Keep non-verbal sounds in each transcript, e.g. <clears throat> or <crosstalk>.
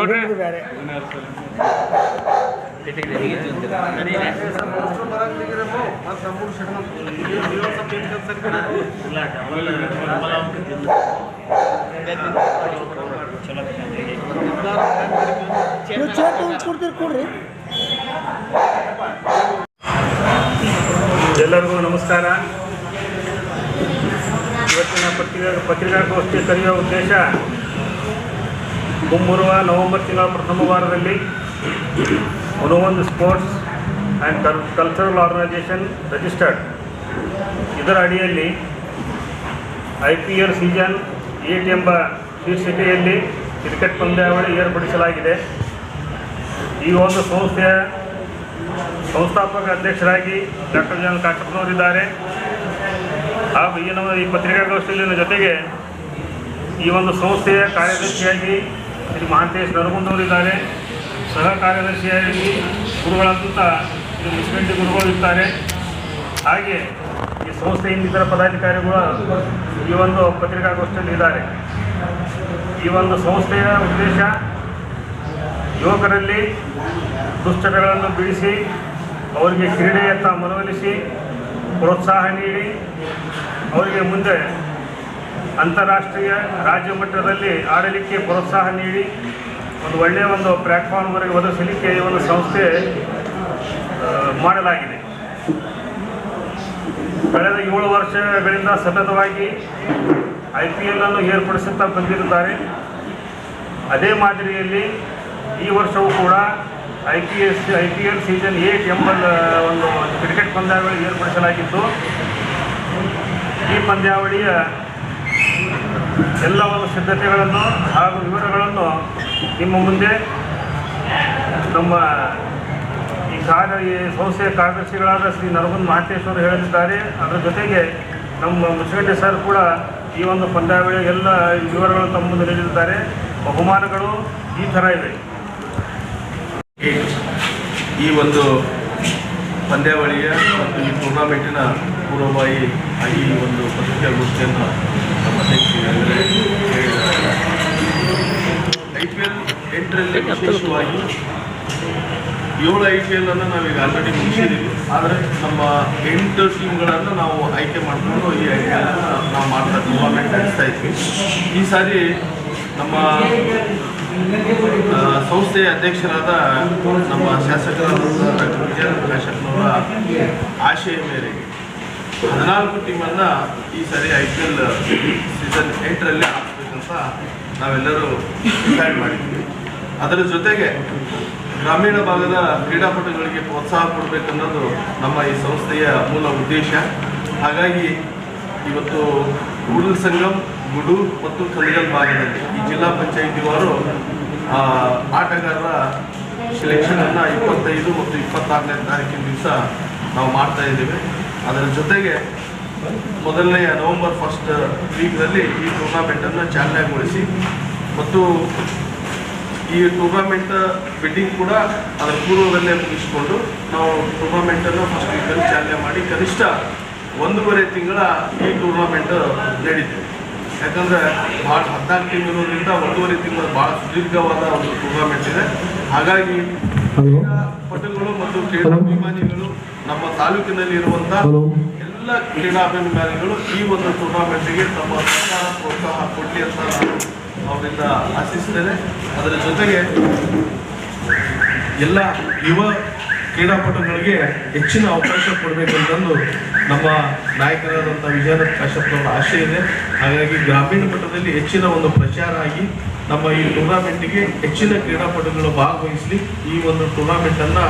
ಕೊಡ್ರಿ. ಎಲ್ಲರಿಗೂ ನಮಸ್ಕಾರ. ಇವತ್ತಿನ ಪತ್ರಿಕಾ ಪತ್ರಿಕಾಗೋಷ್ಠಿ ಕರೆಯುವ ಉದ್ದೇಶ ಮುಂಬರುವ ನವೆಂಬರ್ ತಿಂಗಳ ಪ್ರಥಮ ವಾರದಲ್ಲಿ ಒಂದು ಸ್ಪೋರ್ಟ್ಸ್ ಆ್ಯಂಡ್ ಕಲ್ ಕಲ್ಚರಲ್ ಆರ್ಗನೈಜೇಷನ್ ರಿಜಿಸ್ಟರ್ಡ್ ಇದರ ಅಡಿಯಲ್ಲಿ I P L season eight ಎಂಬ ಶೀರ್ಷಿಕೆಯಲ್ಲಿ ಕ್ರಿಕೆಟ್ ಪಂದ್ಯಾವಳಿ ಏರ್ಪಡಿಸಲಾಗಿದೆ. ಈ ಒಂದು ಸಂಸ್ಥೆಯ ಸಂಸ್ಥಾಪಕ ಅಧ್ಯಕ್ಷರಾಗಿ ಡಾಕ್ಟರ್ ಜನ್ ಕಾಕಪ್ಪನವರಿದ್ದಾರೆ ಹಾಗೂ ಈ ನಮ್ಮ ಈ ಪತ್ರಿಕಾಗೋಷ್ಠಿಯಲ್ಲಿನ ಜೊತೆಗೆ ಈ ಒಂದು ಸಂಸ್ಥೆಯ ಕಾರ್ಯದರ್ಶಿಯಾಗಿ ಶ್ರೀ ಮಹಾಂತೇಶ್ ನರಗುಂದವರಿದ್ದಾರೆ. ಸಹ ಕಾರ್ಯದರ್ಶಿಯಾಗಿ ಗುರುಗಳಂತ ಇದು ಮುಸ್ಗಂಡಿ ಗುರುಗಳು ಇರ್ತಾರೆ. ಹಾಗೆ ಈ ಸಂಸ್ಥೆ ಇನ್ನಿತರ ಪದಾಧಿಕಾರಿಗಳು ಈ ಒಂದು ಪತ್ರಿಕಾಗೋಷ್ಠಿಯಲ್ಲಿ ಇದ್ದಾರೆ. ಈ ಒಂದು ಸಂಸ್ಥೆಯ ಉದ್ದೇಶ ಯುವಕರಲ್ಲಿ ದುಶ್ಚಟಗಳನ್ನು ಬಿಡಿಸಿ ಅವರಿಗೆ ಕ್ರೀಡೆಯತ್ತ ಮನವೊಲಿಸಿ, ಪ್ರೋತ್ಸಾಹ ನೀಡಿ, ಅವರಿಗೆ ಮುಂದೆ ಅಂತಾರಾಷ್ಟ್ರೀಯ ರಾಜ್ಯ ಮಟ್ಟದಲ್ಲಿ ಆಡಲಿಕ್ಕೆ ಪ್ರೋತ್ಸಾಹ ನೀಡಿ ಒಂದು ಒಳ್ಳೆಯ ಒಂದು ಪ್ಲ್ಯಾಟ್ಫಾರ್ಮ್ವರೆಗೆ ಒದಗಿಸಲಿಕ್ಕೆ ಈ ಒಂದು ಸಂಸ್ಥೆ ಮಾಡಲಾಗಿದೆ. ಕಳೆದ ಏಳು ವರ್ಷಗಳಿಂದ ಸತತವಾಗಿ ಐ ಪಿ ಎಲ್ ಅನ್ನು ಏರ್ಪಡಿಸುತ್ತಾ ಬಂದಿರುತ್ತಾರೆ. ಅದೇ ಮಾದರಿಯಲ್ಲಿ ಈ ವರ್ಷವೂ ಕೂಡ I P S, I P L season eight ಎಂಬ ಒಂದು ಕ್ರಿಕೆಟ್ ಪಂದ್ಯಾವಳಿ ಏರ್ಪಡಿಸಲಾಗಿತ್ತು. ಈ ಪಂದ್ಯಾವಳಿಯ ಎಲ್ಲ ಒಂದು ಸಿದ್ಧತೆಗಳನ್ನು ಹಾಗೂ ವಿವರಗಳನ್ನು ನಿಮ್ಮ ಮುಂದೆ ನಮ್ಮ ಈ ಕಾರ್ಯ ಈ ಸಂಸ್ಥೆಯ ಕಾರ್ಯದರ್ಶಿಗಳಾದ ಶ್ರೀ ನರಗುಂದ್ ಮಹಾಂತೇಶ್ವರು ಹೇಳಲಿದ್ದಾರೆ ಅದರ ಜೊತೆಗೆ ನಮ್ಮ ಮುಚ್ಚಗಡ್ಡೆ ಸರ್ ಕೂಡ ಈ ಒಂದು ಪಂದ್ಯಾವಳಿಯ ಎಲ್ಲ ವಿವರಗಳನ್ನು ತಮ್ಮ ಮುಂದೆ ನೀಡಿದ್ದಾರೆ. ಬಹುಮಾನಗಳು ಈ ಥರ ಇವೆ. ಈ ಒಂದು ಪಂದ್ಯಾವಳಿಯ ಮತ್ತು ಈ ಟೂರ್ನಾಮೆಂಟಿನ ಪೂರ್ವಭಾವಿ ಆಗಿ ಈ ಒಂದು ಪತ್ರಿಕಾಗೋಷ್ಠಿಯನ್ನು ನಮ್ಮ ಹೇಳಿದ್ದಾರೆ ಐ ಪಿ ಎಲ್ ಎಂಟರಲ್ಲಿ ವಿಶೇಷವಾಗಿ ಏಳು ಐ ಪಿ ಎಲ್ ಅನ್ನು ನಾವೀಗ ಆಲ್ರೆಡಿ ಮುಗಿಸಿದ್ದೀವಿ. ಆದರೆ ನಮ್ಮ ಎಂಟು ಟೀಮ್ಗಳನ್ನು ನಾವು ಆಯ್ಕೆ ಮಾಡಿಕೊಂಡು ಈ ಐ ಪಿ ಎಲ್ ನಾವು ಮಾಡ್ತಾ ಟೂರ್ನಾಮೆಂಟ್ ನಡೆಸ್ತಾ ಇದ್ವಿ. ಈ ಸಾರಿ ನಮ್ಮ ಸಂಸ್ಥೆಯ ಅಧ್ಯಕ್ಷರಾದ ನಮ್ಮ ಶಾಸಕರಾದ ಡಾಕ್ಟರ್ ವಿಜಯ ಪ್ರಕಾಶ್ ಆಶಯ ಮೇರೆಗೆ ಹದಿನಾಲ್ಕು ಟೀಮನ್ನು ಈ ಸರಿ ಐ ಪಿ ಎಲ್ ಸೀಸನ್ ಎಂಟರಲ್ಲಿ ಹಾಕಬೇಕಂತ ನಾವೆಲ್ಲರೂ ಡಿಸೈಡ್ ಮಾಡಿದ್ವಿ. ಅದರ ಜೊತೆಗೆ ಗ್ರಾಮೀಣ ಭಾಗದ ಕ್ರೀಡಾಪಟುಗಳಿಗೆ ಪ್ರೋತ್ಸಾಹ ಕೊಡಬೇಕನ್ನೋದು ನಮ್ಮ ಈ ಸಂಸ್ಥೆಯ ಮೂಲ ಉದ್ದೇಶ. ಹಾಗಾಗಿ ಇವತ್ತು ಗುಡಲ್ ಸಂಗಮ್, ಗುಡು ಮತ್ತು ಕಲಿಗಲ್ ಭಾಗದಲ್ಲಿ ಈ ಜಿಲ್ಲಾ ಪಂಚಾಯಿತಿಯವರು ಆಟಗಾರರ ಸೆಲೆಕ್ಷನನ್ನು ಇಪ್ಪತ್ತೈದು ಮತ್ತು ಇಪ್ಪತ್ತಾರನೇ ತಾರೀಕಿನ ದಿವಸ ನಾವು ಮಾಡ್ತಾ ಇದ್ದೇವೆ. ಅದರ ಜೊತೆಗೆ ಮೊದಲನೆಯ ನವೆಂಬರ್ ಫಸ್ಟ್ ವೀಕ್ನಲ್ಲಿ ಈ ಟೂರ್ನಾಮೆಂಟನ್ನು ಚಾಲನೆಗೊಳಿಸಿ ಮತ್ತು ಈ ಟೂರ್ನಾಮೆಂಟ್ ಬಿಡ್ಡಿಂಗ್ ಕೂಡ ಅದರ ಪೂರ್ವದಲ್ಲೇ ಮುಗಿಸಿಕೊಂಡು ನಾವು ಟೂರ್ನಾಮೆಂಟನ್ನು ಫಸ್ಟ್ ವೀಕಲ್ಲಿ ಚಾಲನೆ ಮಾಡಿ ಕನಿಷ್ಠ ಒಂದೂವರೆ ತಿಂಗಳ ಈ ಟೂರ್ನಾಮೆಂಟ್ ನಡೀತು. ಯಾಕಂದರೆ ಭಾಳ ಹದಿನಾಲ್ಕು ತಿಂಗಳಿಂದ ಒಂದೂವರೆ ತಿಂಗಳ ಭಾಳ ಸುದೀರ್ಘವಾದ ಒಂದು ಟೂರ್ನಾಮೆಂಟ್ ಇದೆ. ಹಾಗಾಗಿ ಪಟುಗಳು ಮತ್ತು ಕ್ರೀಡಾಭಿಮಾನಿಗಳು ನಮ್ಮ ತಾಲೂಕಿನಲ್ಲಿ ಇರುವಂಥ ಎಲ್ಲ ಕ್ರೀಡಾಭಿಮಾನಿಗಳು ಈ ಒಂದು ಟೂರ್ನಾಮೆಂಟ್ಗೆ ತಮ್ಮ ಸರ್ಕಾರ ಪ್ರೋತ್ಸಾಹ ಕೊಡಲಿ ಅಂತ ನಾನು ಅವರಿಂದ ಆಶಿಸ್ತೇನೆ. ಅದರ ಜೊತೆಗೆ ಎಲ್ಲ ಯುವ ಕ್ರೀಡಾಪಟುಗಳಿಗೆ ಹೆಚ್ಚಿನ ಅವಕಾಶ ಕೊಡಬೇಕಂತಂದು ನಮ್ಮ ನಾಯಕರಾದಂಥ ವಿಜಯನಾಥ್ ಕಾಶ್ಯಪ್ನವರ ಆಶೆ ಇದೆ. ಹಾಗಾಗಿ ಗ್ರಾಮೀಣ ಮಟ್ಟದಲ್ಲಿ ಹೆಚ್ಚಿನ ಒಂದು ಪ್ರಚಾರ ಆಗಿ ನಮ್ಮ ಈ ಟೂರ್ನಾಮೆಂಟಿಗೆ ಹೆಚ್ಚಿನ ಕ್ರೀಡಾಪಟುಗಳು ಭಾಗವಹಿಸಲಿ. ಈ ಒಂದು ಟೂರ್ನಾಮೆಂಟನ್ನು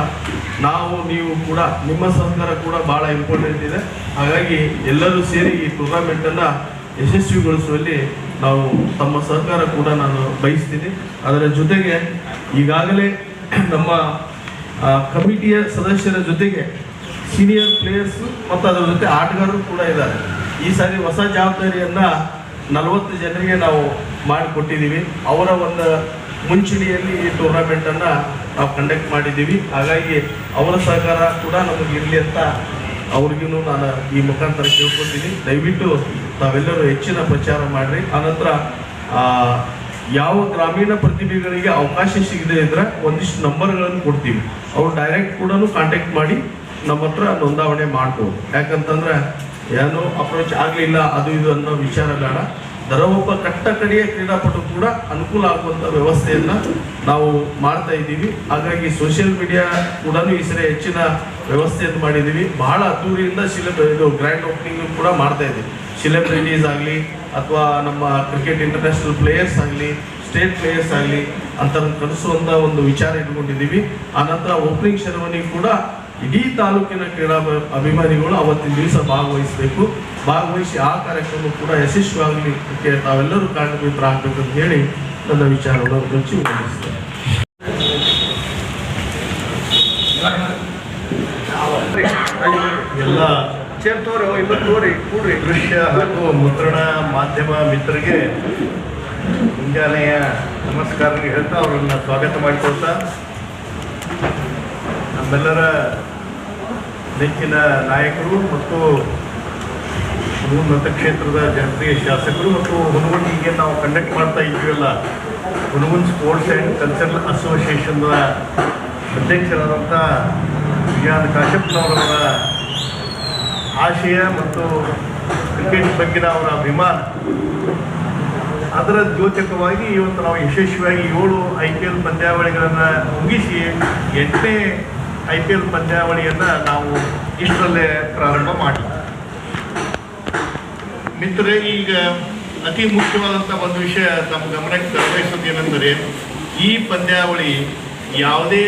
ನಾವು, ನೀವು ಕೂಡ, ನಿಮ್ಮ ಸಹಕಾರ ಕೂಡ ಭಾಳ ಇಂಪಾರ್ಟೆಂಟ್ ಇದೆ. ಹಾಗಾಗಿ ಎಲ್ಲರೂ ಸೇರಿ ಈ ಟೂರ್ನಾಮೆಂಟನ್ನು ಯಶಸ್ವಿಗೊಳಿಸುವಲ್ಲಿ ನಾವು ತಮ್ಮ ಸಹಕಾರ ಕೂಡ ನಾನು ಬಯಸ್ತೀನಿ. ಅದರ ಜೊತೆಗೆ ಈಗಾಗಲೇ <clears throat> ನಮ್ಮ ಕಮಿಟಿಯ ಸದಸ್ಯರ ಜೊತೆಗೆ ಸೀನಿಯರ್ ಪ್ಲೇಯರ್ಸ್ ಮತ್ತು ಅದರ ಜೊತೆ ಆಟಗಾರರು ಕೂಡ ಇದ್ದಾರೆ. ಈ ಸಾರಿ ಹೊಸ ಜವಾಬ್ದಾರಿಯನ್ನು ನಲವತ್ತು ಜನರಿಗೆ ನಾವು ಮಾಡಿಕೊಟ್ಟಿದ್ದೀವಿ. ಅವರ ಒಂದು ಮುಂಚೂಣಿಯಲ್ಲಿ ಈ ಟೂರ್ನಾಮೆಂಟನ್ನು ನಾವು ಕಂಡಕ್ಟ್ ಮಾಡಿದ್ದೀವಿ. ಹಾಗಾಗಿ ಅವರ ಸಹಕಾರ ಕೂಡ ನಮಗೆ ಇರಲಿ ಅಂತ ಅವ್ರಿಗೂ ನಾನು ಈ ಮುಖಾಂತರ ಕೇಳ್ಕೊತೀನಿ ದಯವಿಟ್ಟು ತಾವೆಲ್ಲರೂ ಹೆಚ್ಚಿನ ಪ್ರಚಾರ ಮಾಡಿರಿ. ಆನಂತರ ಯಾವ ಗ್ರಾಮೀಣ ಪ್ರತಿಭೆಗಳಿಗೆ ಅವಕಾಶ ಸಿಗದೆ ಇದ್ರೆ ಒಂದಿಷ್ಟು ನಂಬರ್ಗಳನ್ನು ಕೊಡ್ತೀವಿ. ಅವ್ರು ಡೈರೆಕ್ಟ್ ಕೂಡ ಕಾಂಟ್ಯಾಕ್ಟ್ ಮಾಡಿ ನಮ್ಮ ಹತ್ರ ನೋಂದಾವಣೆ ಮಾಡ್ಬೋದು. ಯಾಕಂತಂದ್ರೆ ಏನೋ ಅಪ್ರೋಚ್ ಆಗಲಿಲ್ಲ, ಅದು ಇದು ಅನ್ನೋ ವಿಚಾರ ಬೇಡ. ದರವೊಬ್ಬ ಕಟ್ಟ ಕಡೆಯ ಕ್ರೀಡಾಪಟು ಕೂಡ ಅನುಕೂಲ ಆಗುವಂಥ ವ್ಯವಸ್ಥೆಯನ್ನು ನಾವು ಮಾಡ್ತಾ ಇದ್ದೀವಿ. ಹಾಗಾಗಿ ಸೋಷಿಯಲ್ ಮೀಡಿಯಾ ಕೂಡ ಈ ಸರಿ ಹೆಚ್ಚಿನ ವ್ಯವಸ್ಥೆಯನ್ನು ಮಾಡಿದ್ದೀವಿ. ಬಹಳ ಅದ್ದೂರಿಯಿಂದ ಶಿಲೆ ಇದು ಗ್ರ್ಯಾಂಡ್ ಓಪನಿಂಗ್ ಕೂಡ ಮಾಡ್ತಾ ಇದ್ದೀವಿ. ಸೆಲೆಬ್ರಿಟೀಸ್ ಆಗಲಿ ಅಥವಾ ನಮ್ಮ ಕ್ರಿಕೆಟ್ ಇಂಟರ್ನ್ಯಾಷನಲ್ ಪ್ಲೇಯರ್ಸ್ ಆಗಲಿ ಸ್ಟೇಟ್ ಪ್ಲೇಯರ್ಸ್ ಆಗಲಿ, ಅಂತ ಕಲಿಸುವಂಥ ಒಂದು ವಿಚಾರ ಇಟ್ಕೊಂಡಿದ್ದೀವಿ. ಆನಂತರ ಓಪನಿಂಗ್ ಸೆರೆಮನಿ ಕೂಡ ಇಡೀ ತಾಲೂಕಿನ ಕ್ರೀಡಾ ಅಭಿಮಾನಿಗಳು ಅವತ್ತಿನ ದಿವಸ ಭಾಗವಹಿಸಬೇಕು. ಭಾಗವಹಿಸಿ ಆ ಕಾರ್ಯಕ್ರಮ ಕೂಡ ಯಶಸ್ವಿಯಾಗಲಿಕ್ಕೆ ತಾವೆಲ್ಲರೂ ಕಾರಣಭೂತರಾಗಬೇಕಂತ ಹೇಳಿ ನನ್ನ ವಿಚಾರವನ್ನು ರುಚಿ ಮಂಡಿಸ್ತೇನೆ ಎಲ್ಲ ದೃಶ್ಯ ಹಾಗೂ ಮುದ್ರಣ ಮಾಧ್ಯಮ ಮಿತ್ರರಿಗೆ ಮುಂಜಾನೆಯ ನಮಸ್ಕಾರ ಹೇಳ್ತಾ ಅವರನ್ನು ಸ್ವಾಗತ ಮಾಡಿಕೊಳ್ತಾ. ನಮ್ಮೆಲ್ಲರ ನೆಚ್ಚಿನ ನಾಯಕರು ಮತ್ತು ಮತಕ್ಷೇತ್ರದ ಜನಪ್ರಿಯ ಶಾಸಕರು ಮತ್ತು ಹುನಗುಂದಿಗೆ ನಾವು ಕಂಡಕ್ಟ್ ಮಾಡ್ತಾ ಇದ್ದೀವಲ್ಲ ಹುನಗುಂದ್ ಸ್ಪೋರ್ಟ್ಸ್ ಆ್ಯಂಡ್ ಕಲ್ಚರಲ್ ಅಸೋಸಿಯೇಷನ್ನ ಅಧ್ಯಕ್ಷರಾದಂಥ ವಿಜಯಾನ್ ಕಾಶಪ್ಪನವರವರ ಆಶಯ ಮತ್ತು ಕ್ರಿಕೆಟ್ ಬಗ್ಗಿನ ಅವರ ಅಭಿಮಾನ. ಅದರ ದ್ಯೋತಕವಾಗಿ ಇವತ್ತು ನಾವು ಯಶಸ್ವಿಯಾಗಿ ಏಳು ಐ ಪಿ ಎಲ್ ಪಂದ್ಯಾವಳಿಗಳನ್ನು ಮುಗಿಸಿ ಎಂಟನೇ ಐ ಪಿ ಎಲ್ ಪಂದ್ಯಾವಳಿಯನ್ನು ನಾವು ಇಷ್ಟರಲ್ಲೇ ಪ್ರಾರಂಭ ಮಾಡಿ ಮಿತ್ರರೇ, ಈಗ ಅತಿ ಮುಖ್ಯವಾದಂಥ ಒಂದು ವಿಷಯ ನಮ್ಮ ಗಮನಕ್ಕೆ ತರಬಯಸೋದು ಏನೆಂದರೆ, ಈ ಪಂದ್ಯಾವಳಿ ಯಾವುದೇ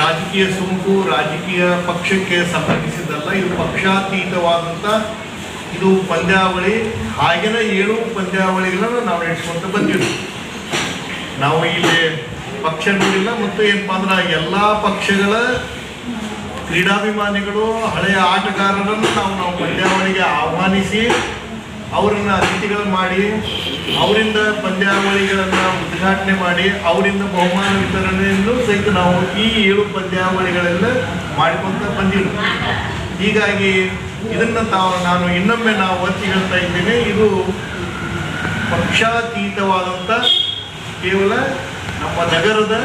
ರಾಜಕೀಯ ಸೋಂಕು, ರಾಜಕೀಯ ಪಕ್ಷಕ್ಕೆ ಸಂಬಂಧಿಸಿದ್ದಲ್ಲ, ಇದು ಪಕ್ಷಾತೀತವಾದಂಥ ಇದು ಪಂದ್ಯಾವಳಿ ಹಾಗೆಯೇ ಏಳು ಪಂದ್ಯಾವಳಿಗಳನ್ನು ನಾವು ನಡೆಸ್ಕೊಂತ ಬಂದಿವಿ ನಾವು ಇಲ್ಲಿ ಪಕ್ಷ ನೋಡಿಲ್ಲ, ಮತ್ತು ಏನಪ್ಪ ಅಂದ್ರೆ ಎಲ್ಲ ಪಕ್ಷಗಳ ಕ್ರೀಡಾಭಿಮಾನಿಗಳು, ಹಳೆಯ ಆಟಗಾರರನ್ನು ನಾವು ನಾವು ಪಂದ್ಯಾವಳಿಗೆ ಆಹ್ವಾನಿಸಿ, ಅವರನ್ನ ಅತಿಥಿಗಳು ಮಾಡಿ, ಅವರಿಂದ ಪಂದ್ಯಾವಳಿಗಳನ್ನು ಉದ್ಘಾಟನೆ ಮಾಡಿ, ಅವರಿಂದ ಬಹುಮಾನ ವಿತರಣೆಯನ್ನು ಸಹಿತ ನಾವು ಈ ಏಳು ಪಂದ್ಯಾವಳಿಗಳೆಲ್ಲ ಮಾಡಿಕೊಂತ ಬಂದಿಲ್ಲ ಹೀಗಾಗಿ ಇದನ್ನ ತಾವು ನಾನು ಇನ್ನೊಮ್ಮೆ ನಾವು ಒತ್ತಿ ಹೇಳ್ತಾ ಇದ್ದೇನೆ, ಇದು ಪಕ್ಷಾತೀತವಾದಂಥ ಕೇವಲ ನಮ್ಮ ನಗರದ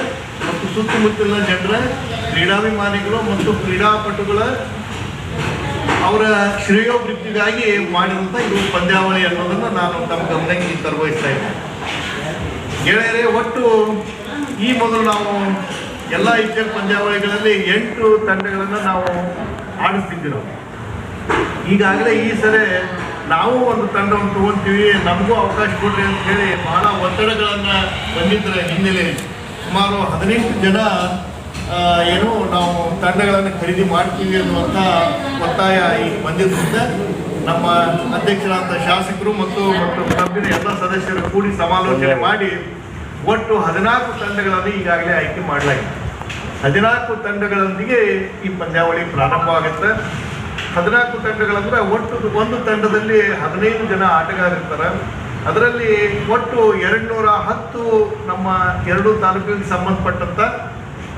ಮತ್ತು ಸುತ್ತಮುತ್ತಲಿನ ಜನರ ಕ್ರೀಡಾಭಿಮಾನಿಗಳು ಮತ್ತು ಕ್ರೀಡಾಪಟುಗಳ ಅವರ ಶ್ರೇಯೋಭಿವೃದ್ಧಿಗಾಗಿ ಮಾಡಿದಂಥ ಇದು ಪಂದ್ಯಾವಳಿ ಅನ್ನೋದನ್ನು ನಾನು ತಮ್ಮ ಗಮನಕ್ಕೆ ತರಬಯಸ್ತಾ ಇದ್ದೇನೆ. ಗೆಳೆಯರೇ, ಒಟ್ಟು ಈ ಮೊದಲು ನಾವು ಎಲ್ಲ ಐ ಪಿ ಎಲ್ ಪಂದ್ಯಾವಳಿಗಳಲ್ಲಿ ಎಂಟು ತಂಡಗಳನ್ನು ನಾವು ಆಡಿಸ್ತಿದ್ದಿರೋ ಈಗಾಗಲೇ ಈ ಸರಿ ನಾವು ಒಂದು ತಂಡವನ್ನು ತಗೊಂತೀವಿ. ನಮಗೂ ಅವಕಾಶ ಕೊಡ್ರಿ ಅಂತ ಹೇಳಿ ಬಹಳ ಒತ್ತಡಗಳನ್ನು ಬಂದಿದ್ದರ ಹಿನ್ನೆಲೆ ಸುಮಾರು ಹದಿನೆಂಟು ಜನ ಏನು ನಾವು ತಂಡಗಳನ್ನು ಖರೀದಿ ಮಾಡ್ತೀವಿ ಅನ್ನುವಂಥ ಒತ್ತಾಯ ಈಗ ಬಂದಿದ್ದರಿಂದ ನಮ್ಮ ಅಧ್ಯಕ್ಷರಾದಂಥ ಶಾಸಕರು ಮತ್ತು ಕಬ್ಬಿನ ಎಲ್ಲ ಸದಸ್ಯರು ಕೂಡಿ ಸಮಾಲೋಚನೆ ಮಾಡಿ ಒಟ್ಟು ಹದಿನಾಲ್ಕು ತಂಡಗಳನ್ನು ಈಗಾಗಲೇ ಆಯ್ಕೆ ಮಾಡಲಾಗಿದೆ. ಹದಿನಾಲ್ಕು ತಂಡಗಳೊಂದಿಗೆ ಈ ಪಂದ್ಯಾವಳಿ ಪ್ರಾರಂಭ ಆಗುತ್ತೆ ಹದಿನಾಲ್ಕು ತಂಡಗಳಂದ್ರೆ ಒಟ್ಟು ಒಂದು ತಂಡದಲ್ಲಿ ಹದಿನೈದು ಜನ ಆಟಗಾರರಿರ್ತಾರೆ. ಅದರಲ್ಲಿ ಒಟ್ಟು ಎರಡು ನೂರ ಹತ್ತು ನಮ್ಮ ಎರಡು ತಾಲೂಕಿಗೆ ಸಂಬಂಧಪಟ್ಟಂತ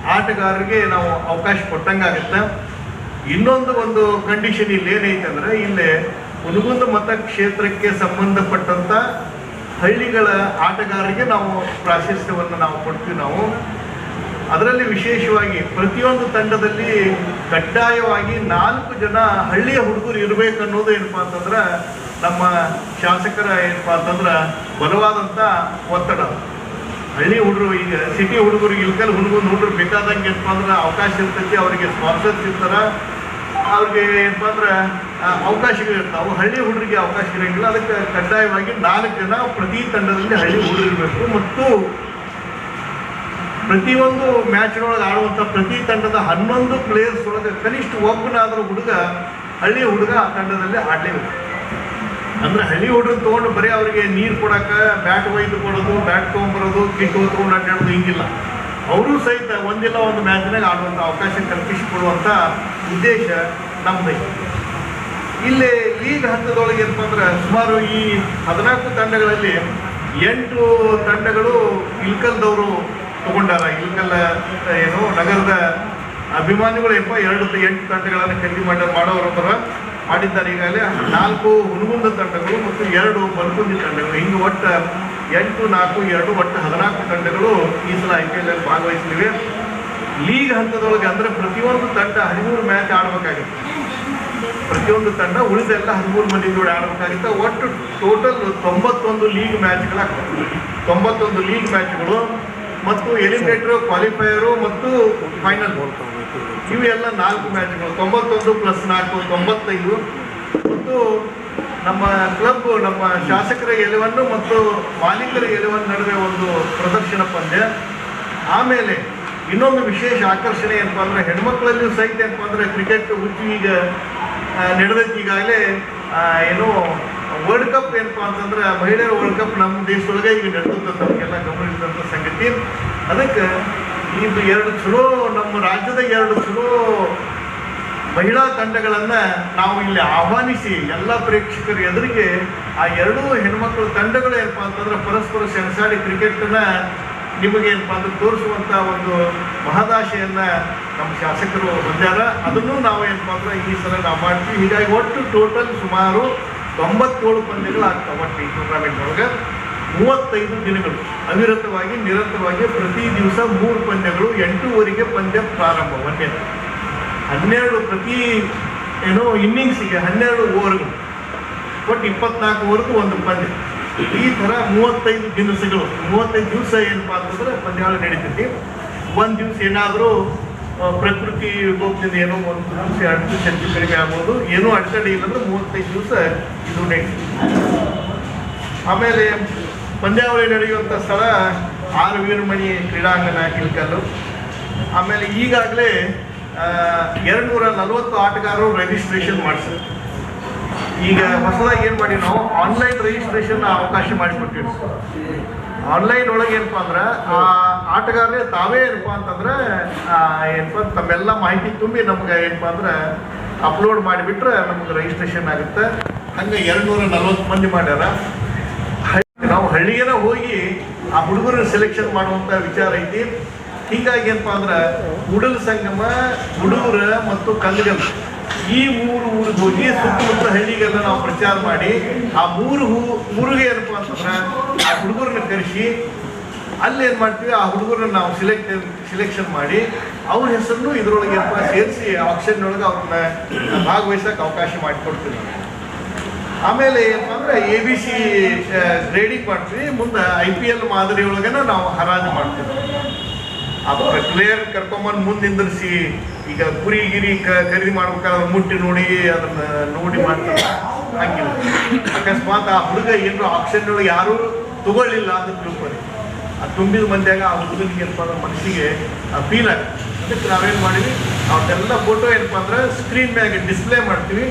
ಆಟಗಾರರಿಗೆ ನಾವು ಅವಕಾಶ ಕೊಟ್ಟಂಗಾಗುತ್ತೆ. ಇನ್ನೊಂದು ಒಂದು ಕಂಡೀಷನ್ ಇಲ್ಲಿ ಏನೈತೆ ಅಂದ್ರೆ, ಇಲ್ಲಿ ಹುನಗುಂದ ಮತಕ್ಷೇತ್ರಕ್ಕೆ ಸಂಬಂಧಪಟ್ಟಂತ ಹಳ್ಳಿಗಳ ಆಟಗಾರರಿಗೆ ನಾವು ಪ್ರಾಶಸ್ತ್ಯವನ್ನು ನಾವು ಕೊಡ್ತೀವಿ ನಾವು. ಅದರಲ್ಲಿ ವಿಶೇಷವಾಗಿ ಪ್ರತಿಯೊಂದು ತಂಡದಲ್ಲಿ ಕಡ್ಡಾಯವಾಗಿ ನಾಲ್ಕು ಜನ ಹಳ್ಳಿಯ ಹುಡುಗರು ಇರಬೇಕು ಅನ್ನೋದು ಏನಪ್ಪಾ ಅಂತಂದ್ರೆ, ನಮ್ಮ ಶಾಸಕರ ಏನಪ್ಪಾ ಅಂತಂದ್ರೆ ಬಲವಾದಂಥ ಒತ್ತಡ. ಹಳ್ಳಿ ಹುಡುಗರು ಈಗ ಸಿಟಿ ಹುಡುಗರು ಇಲ್ಕಲ್ ಹುಡುಗರು ಹುಡುಗರು ಬೇಕಾದಂಗೆ ಏನಪ್ಪ ಅಂದ್ರೆ ಅವಕಾಶ ಇರ್ತೈತಿ, ಅವರಿಗೆ ಸ್ಪಾನ್ಸರ್ಸ್ ಸಿಗ್ತಾರ ಅವ್ರಿಗೆ ಏನಪ್ಪ ಅಂದ್ರೆ ಅವಕಾಶಗಳು ಇರ್ತಾವೆ. ಹಳ್ಳಿ ಹುಡುಗರಿಗೆ ಅವಕಾಶ ಇರೋಂಗಿಲ್ಲ. ಅದಕ್ಕೆ ಕಡ್ಡಾಯವಾಗಿ ನಾಲ್ಕು ಜನ ಪ್ರತಿ ತಂಡದಲ್ಲಿ ಹಳ್ಳಿ ಹುಡುಗರು ಇರಬೇಕು. ಮತ್ತು ಪ್ರತಿಯೊಂದು ಮ್ಯಾಚ್ನೊಳಗೆ ಆಡುವಂಥ ಪ್ರತಿ ತಂಡದ ಹನ್ನೊಂದು ಪ್ಲೇಯರ್ಸ್ ಒಳಗೆ ಕನಿಷ್ಠ ಒಬ್ಬನಾದರೂ ಹುಡುಗ, ಹಳ್ಳಿ ಹುಡುಗ ಆ ತಂಡದಲ್ಲಿ ಆಡಲೇಬೇಕು. ಅಂದ್ರೆ ಹಳ್ಳಿ ಹುಡುಗರು ತೊಗೊಂಡು ಬರೀ ಅವರಿಗೆ ನೀರು ಕೊಡಕ ಬ್ಯಾಟ್ ಒಯ್ದು ಕೊಡೋದು ಬ್ಯಾಟ್ ತೊಗೊಂಬರೋದು ಕಿಟ್ ಹೊತ್ಕೊಂಡು ಅಡ್ಡಾಡೋದು ಹಿಂಗಿಲ್ಲ. ಅವರು ಸಹಿತ ಒಂದಿಲ್ಲ ಒಂದು ಮ್ಯಾಚ್ನಾಗ ಆಡುವಂಥ ಅವಕಾಶ ಕಲ್ಪಿಸಿಕೊಡುವಂಥ ಉದ್ದೇಶ ನಮ್ಮದೈತಿ ಇಲ್ಲಿ ಲೀಗ್ ಹಂತದೊಳಗೆ ಏನಪ್ಪ ಸುಮಾರು ಈ ಹದಿನಾಲ್ಕು ತಂಡಗಳಲ್ಲಿ ಎಂಟು ತಂಡಗಳು ಇಲ್ಕಲ್ದವರು ತಗೊಂಡಾರ. ಇಲ್ಕಲ್ ಏನು, ನಗರದ ಅಭಿಮಾನಿಗಳು ಏನಪ್ಪ ಎರಡು ಎಂಟು ತಂಡಗಳನ್ನು ಖರೀದಿ ಮಾಡ ಮಾಡೋರೊಬ್ಬರ ಮಾಡಿದ್ದಾರೆ ಈಗಾಗಲೇ ನಾಲ್ಕು ಹುನಗುಂದ ತಂಡಗಳು ಮತ್ತು ಎರಡು ಬಲ್ಕುಂದಿ ತಂಡಗಳು. ಹಿಂಗೆ ಒಟ್ಟು ಎಂಟು, ನಾಲ್ಕು, ಎರಡು, ಒಟ್ಟು ಹದಿನಾಲ್ಕು ತಂಡಗಳು ಈ ಸಲ ಐ ಪಿ ಎಲ್ ಭಾಗವಹಿಸಲಿವೆ. ಲೀಗ್ ಹಂತದೊಳಗೆ ಅಂದ್ರೆ ಪ್ರತಿಯೊಂದು ತಂಡ ಹದಿಮೂರು ಮ್ಯಾಚ್ ಆಡಬೇಕಾಗಿತ್ತು. ಪ್ರತಿಯೊಂದು ತಂಡ ಉಳಿದೆಲ್ಲ ಹದಿಮೂರು ಮಂದಿ ಜೋಡಿ ಆಡಬೇಕಾಗಿತ್ತು. ಒಟ್ಟು ಟೋಟಲ್ ತೊಂಬತ್ತೊಂದು ಲೀಗ್ ಮ್ಯಾಚ್ಗಳಾಗ್ತವೆ ತೊಂಬತ್ತೊಂದು ಲೀಗ್ ಮ್ಯಾಚ್ಗಳು ಮತ್ತು ಎಲಿಮಿನೇಟರ್ ಕ್ವಾಲಿಫೈಯರು ಮತ್ತು ಫೈನಲ್ ಇವು ಎಲ್ಲ ನಾಲ್ಕು ಮ್ಯಾಚ್ಗಳು. ತೊಂಬತ್ತೊಂದು ಪ್ಲಸ್ ನಾಲ್ಕು, ತೊಂಬತ್ತೈದು. ಮತ್ತು ನಮ್ಮ ಕ್ಲಬ್ ನಮ್ಮ ಶಾಸಕರ ಎಲೆವನ್ನು ಮತ್ತು ಮಾಲೀಕರ ಎಲೆವನ್ನು ನಡುವೆ ಒಂದು ಪ್ರದರ್ಶನ ಪಂದ್ಯ. ಆಮೇಲೆ ಇನ್ನೊಂದು ವಿಶೇಷ ಆಕರ್ಷಣೆ ಏನಪ್ಪ ಅಂದರೆ ಹೆಣ್ಮಕ್ಳಲ್ಲಿಯೂ ಸಹಿತ ಏನಪ್ಪ ಅಂದರೆ ಕ್ರಿಕೆಟ್ ಹುಚ್ಚು ಈಗ ನಡೆದೈತಿ ಈಗಾಗಲೇ ಏನು ವರ್ಲ್ಡ್ ಕಪ್ ಏನಪ್ಪ ಅಂತಂದ್ರೆ ಮಹಿಳೆಯರ ವರ್ಲ್ಡ್ ಕಪ್ ನಮ್ಮ ದೇಶದೊಳಗೆ ಈಗ ನಡೆದಂತ ನಮಗೆಲ್ಲ ಗಮನಿಸಿದಂಥ ಸಂಗತಿ. ಅದಕ್ಕೆ ಇದು ಎರಡು ಚಲೋ, ನಮ್ಮ ರಾಜ್ಯದ ಎರಡು ಚಲೋ ಮಹಿಳಾ ತಂಡಗಳನ್ನು ನಾವು ಇಲ್ಲಿ ಆಹ್ವಾನಿಸಿ ಎಲ್ಲ ಪ್ರೇಕ್ಷಕರ ಎದುರಿಗೆ ಆ ಎರಡೂ ಹೆಣ್ಮಕ್ಳ ತಂಡಗಳು ಏನಪ್ಪ ಅಂತಂದ್ರೆ ಪರಸ್ಪರ ಸೆಣಸಾಡಿ ಕ್ರಿಕೆಟನ್ನು ನಿಮಗೆ ಏನಪ್ಪಾ ಅಂದ್ರೆ ತೋರಿಸುವಂತ ಒಂದು ಮಹದಾಶೆಯನ್ನು ನಮ್ಮ ಶಾಸಕರು ಹೊಂದ್ಯಾರ. ಅದನ್ನು ನಾವು ಏನಪ್ಪ ಅಂದ್ರೆ ಈ ಸಲ ನಾವು ಮಾಡ್ತೀವಿ. ಹೀಗಾಗಿ ಒಟ್ಟು ಟೋಟಲ್ ಸುಮಾರು ತೊಂಬತ್ತೇಳು ಪಂದ್ಯಗಳು ಆಗ್ತಾವೆ ಒಟ್ಟು ಈ ಟೂರ್ನಮೆಂಟ್ ಒಳಗೆ. ಮೂವತ್ತೈದು ದಿನಗಳು. ಅವಿರತವಾಗಿ ನಿರಂತರವಾಗಿ ಪ್ರತಿ ದಿವಸ ಮೂರು ಪಂದ್ಯಗಳು, ಎಂಟೂವರೆಗೆ ಪಂದ್ಯ ಪ್ರಾರಂಭ ಒಂದನೇದು ಹನ್ನೆರಡು ಪ್ರತಿ, ಏನೋ, ಇನ್ನಿಂಗ್ಸಿಗೆ ಹನ್ನೆರಡು ಓವರ್ಗಳು. ಒಟ್ಟು ಇಪ್ಪತ್ನಾಲ್ಕು ಓವರ್ಗೂ ಒಂದು ಪಂದ್ಯ. ಈ ಥರ ಮೂವತ್ತೈದು ದಿನಸಗಳು. ಮೂವತ್ತೈದು ದಿವಸ ಏನಪ್ಪಾ ಅಂತಂದ್ರೆ ಪಂದ್ಯಗಳು ನಡೀತೈತಿ. ಒಂದು ದಿವಸ ಏನಾದರೂ ಪ್ರಕೃತಿ ವಿಕೋಪದಿಂದ ಏನೋ ಒಂದು ದಿವಸ ಎರಡು ದಿವಸ ಹೆಚ್ಚು ಕಡಿಮೆ ಆಗ್ಬೋದು. ಏನೂ ಅಡೆತಡೆ ಇಲ್ಲಂದ್ರೆ ಮೂವತ್ತೈದು ದಿವಸ ಇದು ನಡೀತೈತಿ. ಆಮೇಲೆ ಪಂದ್ಯಾವಳಿ ನಡೆಯುವಂಥ ಸ್ಥಳ ಆರು ವೀರಮಣಿ ಕ್ರೀಡಾಂಗಣ ಹಿಲ್ಕಲ್ಲು ಆಮೇಲೆ ಈಗಾಗಲೇ ಎರಡು ನೂರ ನಲವತ್ತು ಆಟಗಾರರು ರಿಜಿಸ್ಟ್ರೇಷನ್ ಮಾಡಿಸಿದ್ರು. ಈಗ ಹೊಸದಾಗಿ ಏನು ಮಾಡಿ ನಾವು? ಆನ್ಲೈನ್ ರಿಜಿಸ್ಟ್ರೇಷನ್ ಅವಕಾಶ ಮಾಡಿಕೊಟ್ಟಿವಿ ಆನ್ಲೈನ್ ಒಳಗೆ ಏನಪ್ಪ ಅಂದ್ರೆ, ಆ ಆಟಗಾರರೇ ತಾವೇ ಏನಪ್ಪ ಅಂತಂದ್ರೆ ಏನಪ್ಪ, ತಮ್ಮೆಲ್ಲ ಮಾಹಿತಿ ತುಂಬಿ ನಮ್ಗೆ ಏನಪ್ಪ ಅಂದ್ರೆ ಅಪ್ಲೋಡ್ ಮಾಡಿಬಿಟ್ರೆ ನಮ್ಗೆ ರಿಜಿಸ್ಟ್ರೇಷನ್ ಆಗುತ್ತೆ. ಹಂಗೆ ಎರಡು ನೂರ ನಲ್ವತ್ತು ಮಂದಿ ಮಾಡ್ಯಾರ. ಹಳ್ಳಿಗೆನ ಹೋಗಿ ಆ ಹುಡುಗರ ಸೆಲೆಕ್ಷನ್ ಮಾಡುವಂತ ವಿಚಾರ ಐತಿ. ಹೀಗಾಗಿ ಏನಪ್ಪ ಅಂದ್ರೆ ಉಡಲ್ ಸಂಗಮ ಹುಡುಗರ ಮತ್ತು ಕಲ್ಗಲ್ ಈ ಮೂರು ಊರಿಗೆ ಹೋಗಿ ಸುತ್ತಮುತ್ತ ಹಳ್ಳಿಗೆಲ್ಲ ನಾವು ಪ್ರಚಾರ ಮಾಡಿ, ಆ ಮೂರು ಹೂ, ಊರಿಗೆ ಏನಪ್ಪ ಅಂತಂದ್ರೆ ಆ ಹುಡುಗರನ್ನ ಕರೆಸಿ ಅಲ್ಲಿ ಏನು ಮಾಡ್ತೀವಿ, ಆ ಹುಡುಗರನ್ನ ನಾವು ಸಿಲೆಕ್ಟ್ ಸಿಲೆಕ್ಷನ್ ಮಾಡಿ ಅವ್ರ ಹೆಸರನ್ನು ಇದ್ರೊಳಗೆ ಏನಪ್ಪ ಸೇರಿಸಿ ಆಪ್ಷನ್ ಒಳಗೆ ಅವ್ರನ್ನ ಭಾಗವಹಿಸೋಕೆ ಅವಕಾಶ ಮಾಡಿಕೊಡ್ತೀವಿ ಆಮೇಲೆ ಏನಂದ್ರೆ ಎ ಬಿ ಸಿ ಗ್ರೇಡಿಂಗ್ ಮಾಡ್ತೀವಿ. ಮುಂದೆ ಐ ಪಿ ಎಲ್ ಮಾದರಿ ನಾವು ಹರಾಜು ಮಾಡ್ತೀವಿ. ಆ ಪ್ಲೇಯರ್ ಕರ್ಕೊಂಬಂದು ಮುಂದೆ ನಿಂದಿರಿಸಿ ಈಗ ಕುರಿ, ಗಿರಿ ಖರೀದಿ ಮಾಡ್ಬೇಕಾದ್ರೆ ಮುಟ್ಟಿ ನೋಡಿ ಅದನ್ನ ನೋಡಿ ಮಾಡ್ತಾರೆ. ಹಂಗಿಲ್ಲ. ಅಕಸ್ಮಾತ್ ಆ ಹುಡುಗ ಏನೋ ಆಪ್ಷನ್ ಒಳಗೆ ಯಾರು ತಗೊಳ್ಳಿಲ್ಲ ಅಂತ ತಿಳ್ಕೊಳ್ಳಿ. ಆ ತುಂಬಿದ ಮಂದ್ಯಾಗ ಆ ಹುಡುಗನಿಗೆ ಏನಪ್ಪ ಅಂದ್ರೆ ಮನಸ್ಸಿಗೆ ಫೀಲ್ ಆಗುತ್ತೆ. ಅದಕ್ಕೆ ನಾವೇನು ಮಾಡಿವಿ ಅವ್ರದ್ದೆಲ್ಲ ಫೋಟೋ ಏನಪ್ಪ ಅಂದ್ರೆ ಸ್ಕ್ರೀನ್ ಮ್ಯಾಗೆ ಡಿಸ್ಪ್ಲೇ ಮಾಡ್ತೀವಿ.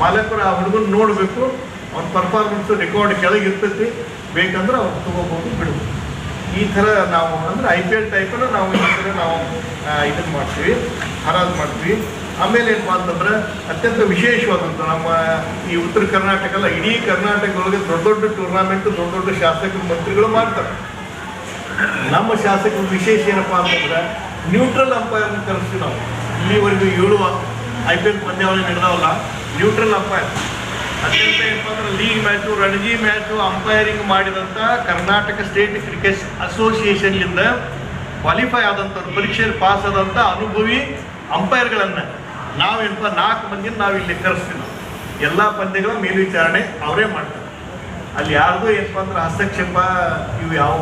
ಮಾಲಕರು ಆ ಹುಡುಗನ ನೋಡಬೇಕು, ಅವ್ನ ಪರ್ಫಾರ್ಮೆನ್ಸ್ ರೆಕಾರ್ಡ್ ಕೆಳಗೆ ಇರ್ತೈತಿ ಬೇಕಂದ್ರೆ ಅವ್ರು ತಗೋಬಹುದು ಬಿಡ್ಬೋದು ಈ ಥರ ನಾವು ಅಂದ್ರೆ ಐ ಪಿ ಎಲ್ ಟೈಪನ್ನು ನಾವು ಈ ಥರ ನಾವು ಇದನ್ನು ಮಾಡ್ತೀವಿ, ಹರಾಜು ಮಾಡ್ತೀವಿ. ಆಮೇಲೆ ಏನಪ್ಪ ಅಂತಂದ್ರೆ ಅತ್ಯಂತ ವಿಶೇಷವಾದಂಥ ನಮ್ಮ ಈ ಉತ್ತರ ಕರ್ನಾಟಕ ಅಲ್ಲ ಇಡೀ ಕರ್ನಾಟಕದೊಳಗೆ ದೊಡ್ಡ ದೊಡ್ಡ ಟೂರ್ನಾಮೆಂಟ್ ದೊಡ್ಡ ದೊಡ್ಡ ಶಾಸಕರು ಮಂತ್ರಿಗಳು ಮಾಡ್ತಾರೆ. ನಮ್ಮ ಶಾಸಕರು ವಿಶೇಷ ಏನಪ್ಪ ಅಂತಂದ್ರೆ ನ್ಯೂಟ್ರಲ್ ಅಂಪೈರ್ ಕರೆಸ್ತೀವಿ ನಾವು. ಇಲ್ಲಿವರೆಗೂ ಏಳು ಐ ಪಿ ಎಲ್ ಪಂದ್ಯಾವಳಿ ನಡೆದವಲ್ಲ ನ್ಯೂಟ್ರಲ್ ಅಂಪೈರ್ ಅತ್ಯಂತ ಏನಪ್ಪ ಅಂದ್ರೆ league match Ranji match umpiring ಮಾಡಿದಂಥ ಕರ್ನಾಟಕ ಸ್ಟೇಟ್ ಕ್ರಿಕೆಟ್ ಅಸೋಸಿಯೇಷನ್ನಿಂದ ಕ್ವಾಲಿಫೈ ಆದಂಥವ್ರು ಪರೀಕ್ಷೆಯಲ್ಲಿ ಪಾಸ್ ಆದಂಥ ಅನುಭವಿ ಅಂಪೈರ್ಗಳನ್ನು ನಾವೇನಪ್ಪ ನಾಲ್ಕು ಮಂದಿನ ನಾವು ಇಲ್ಲಿ ಕರೆಸ್ತೀವಿ ನಾವು. ಎಲ್ಲ ಪಂದ್ಯಗಳ ಮೇಲ್ವಿಚಾರಣೆ ಅವರೇ ಮಾಡ್ತಾರೆ. ಅಲ್ಲಿ ಯಾರ್ದು ಏನಪ್ಪ ಅಂದ್ರೆ ಹಸ್ತಕ್ಷೇಪ, ಇವು ಯಾವ